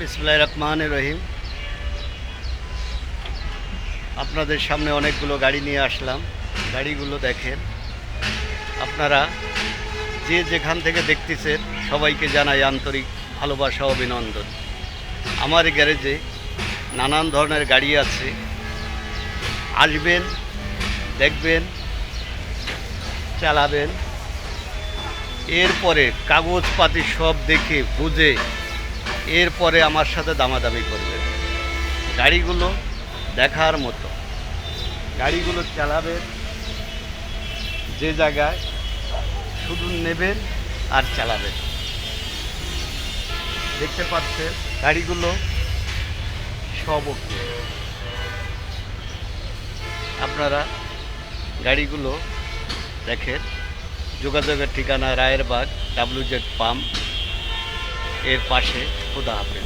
বিসমুল্লাহ রহমান রহিম। আপনাদের সামনে অনেকগুলো গাড়ি নিয়ে আসলাম। গাড়িগুলো দেখেন। আপনারা যে যেখান থেকে দেখতেছেন, সবাইকে জানাই আন্তরিক ভালোবাসা, অভিনন্দন। আমার গ্যারেজে নানান ধরনের গাড়ি আছে। আসবেন, দেখবেন, চালাবেন। এরপরে কাগজপাতি সব দেখে, বুঝে এরপরে আমার সাথে দামাদামি করবেন গাড়িগুলো দেখার মতো। গাড়িগুলো চালাবেন যে জায়গায় শুধু নেবেন আর চালাবেন দেখতে পাচ্ছেন, গাড়িগুলো সব আপনারা গাড়িগুলো দেখেন। যোগাযোগের ঠিকানা রায়েরবাগ ডাব্লিউ জেড পাম্প। এর পাশে খুদা হাফেজ।